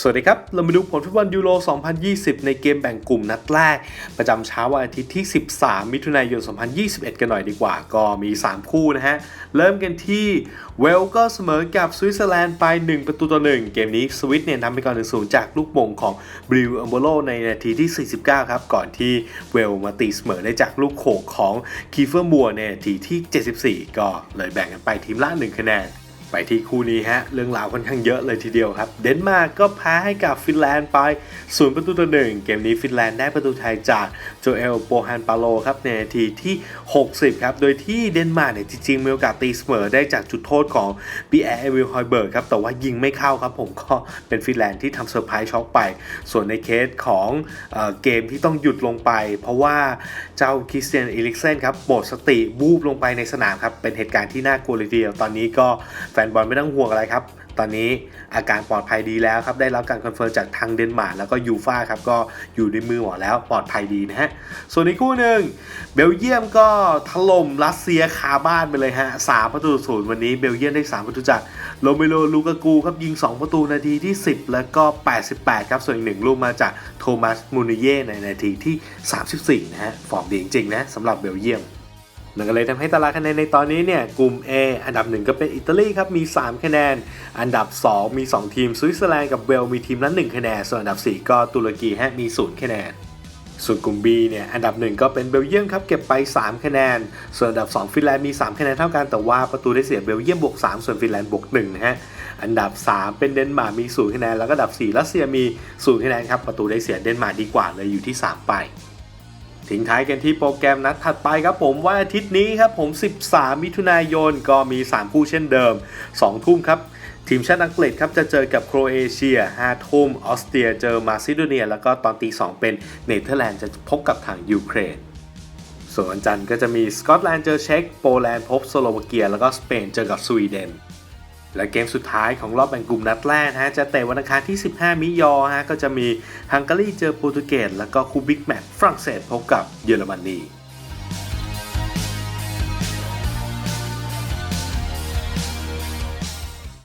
สวัสดีครับ เรามาดูผลฟุตบอลยูโร 2020 ในเกมแบ่งกลุ่มนัดแรก ประจำเช้าวันอาทิตย์ที่ 13 มิถุนายน 2021 กันหน่อยดีกว่า ก็มี 3 คู่นะฮะ เริ่มกันที่เวลก็เสมอกับสวิตเซอร์แลนด์ไป 1 ประตูต่อ 1 เกมนี้สวิตเนี่ยนำไปก่อน 1 0 จากลูกมงของบริวอัมโบโลในนาทีที่ 49 ครับ ก่อนที่เวลมาตีเสมอได้จากลูกโขกของคีเฟอร์มัวในนาทีที่ 74 ก็เลยแบ่งกันไปทีมละ 1 คะแนน ไปที่คู่นี้ฮะ เรื่องราวค่อนข้างเยอะเลยทีเดียวครับ เดนมาร์กก็แพ้ให้กับฟินแลนด์ไปศูนย์ประตูต่อหนึ่งเกมนี้ฟินแลนด์ได้ประตูไทยจากโจเอลโปฮันปาโลครับในนาทีที่ 60 ครับ โดยที่เดนมาร์กเนี่ยจริงๆมีโอกาสตีเสมอได้จากจุดโทษของปีแอร์เอวิลฮอยเบิร์กครับ แต่ว่ายิงไม่เข้าครับผมก็เป็นฟินแลนด์ที่ทำเซอร์ไพรส์ช็อกไป ส่วนในเคสของเออเกมที่ต้องหยุดลงไป เพราะว่าเจ้าคริสเตียนอีลิกเซนครับหมดสติวูบลงไปในสนามครับเป็นเหตุการณ์ที่น่ากลัวเลยทีเดียวตอนนี้ก็นบอลไม่ต้องห่วงอะไรครับ ตอนนี้อาการปลอดภัยดีแล้วครับ ได้รับการคอนเฟิร์มจากทางเดนมาร์กแล้วก็ยูฟ่าครับ ก็อยู่ในมือหมอแล้วปลอดภัยดีนะฮะ ส่วนอีกคู่หนึ่งเบลเยียมก็ถล่มรัสเซียคาบ้านไปเลยฮะสามประตูศูนย์วันนี้เบลเยียมได้3ประตูจากโรเมโลลูกากูครับยิง 2 ประตูนาทีที่ 10 แล้วก็ 88 ครับ ส่วนอีกหนึ่งลูกมาจากโทมัสมูนิเย่ในนาทีที่ 34 นะฮะฟอร์มดีจริงๆนะสำหรับเบลเยียม นั่นก็เลยทำให้ตารางคะแนนในตอนนี้เนี่ยกลุ่ม A อันดับ 1 ก็เป็นอิตาลีครับมี 3 คะแนน อันดับ 2 มี 2 ทีมสวิตเซอร์แลนด์กับเวลมีทีมละ1คะแนน ส่วนอันดับ 4 ก็ตุรกีฮะมี 0 คะแนนส่วนกลุ่ม B เนี่ย อันดับ 1 ก็เป็นเบลเยียมครับ เก็บไป 3 คะแนน ส่วนอันดับ 2 ฟินแลนด์มี 3 คะแนนเท่ากัน แต่ว่าประตูได้เสียเบลเยียมบวก 3 ส่วนฟินแลนด์บวก1นะฮะ อันดับ 3 เป็นเดนมาร์กมี 0 คะแนน แล้วก็อันดับ 4 รัสเซียมี 0 คะแนนครับ ประตูได้เสียเดนมาร์กดีกว่าเลยอยู่ที่ 3 ไป ทิ้งท้ายกันที่โปรแกรมนัดถัดไปครับผมว่าอาทิตย์นี้ครับผม 13 มิถุนายนก็มี 3 คู่เช่นเดิม 2 ทุ่มครับ ทีมชาติอังกฤษครับจะเจอกับโครเอเชีย5ทุ่มออสเตรียเจอมาซิโดเนีย แล้วก็ตอนตี 2 เป็นเนเธอร์แลนด์จะพบกับทางยูเครน ส่วนวันจันทร์ก็จะมีสกอตแลนด์เจอเช็กโปแลนด์พบสโลวาเกีย แล้วก็สเปนเจอกับสวีเดน และเกมสุดท้ายของรอบแบ่งกลุ่มนัดแรกนะฮะจะเตะวันอังคารที่ 15 มิยอฮะก็จะมีฮังการีเจอโปรตุเกสแล้วก็คูบิกแมต์ฝรั่งเศสพบกับเยอรมนี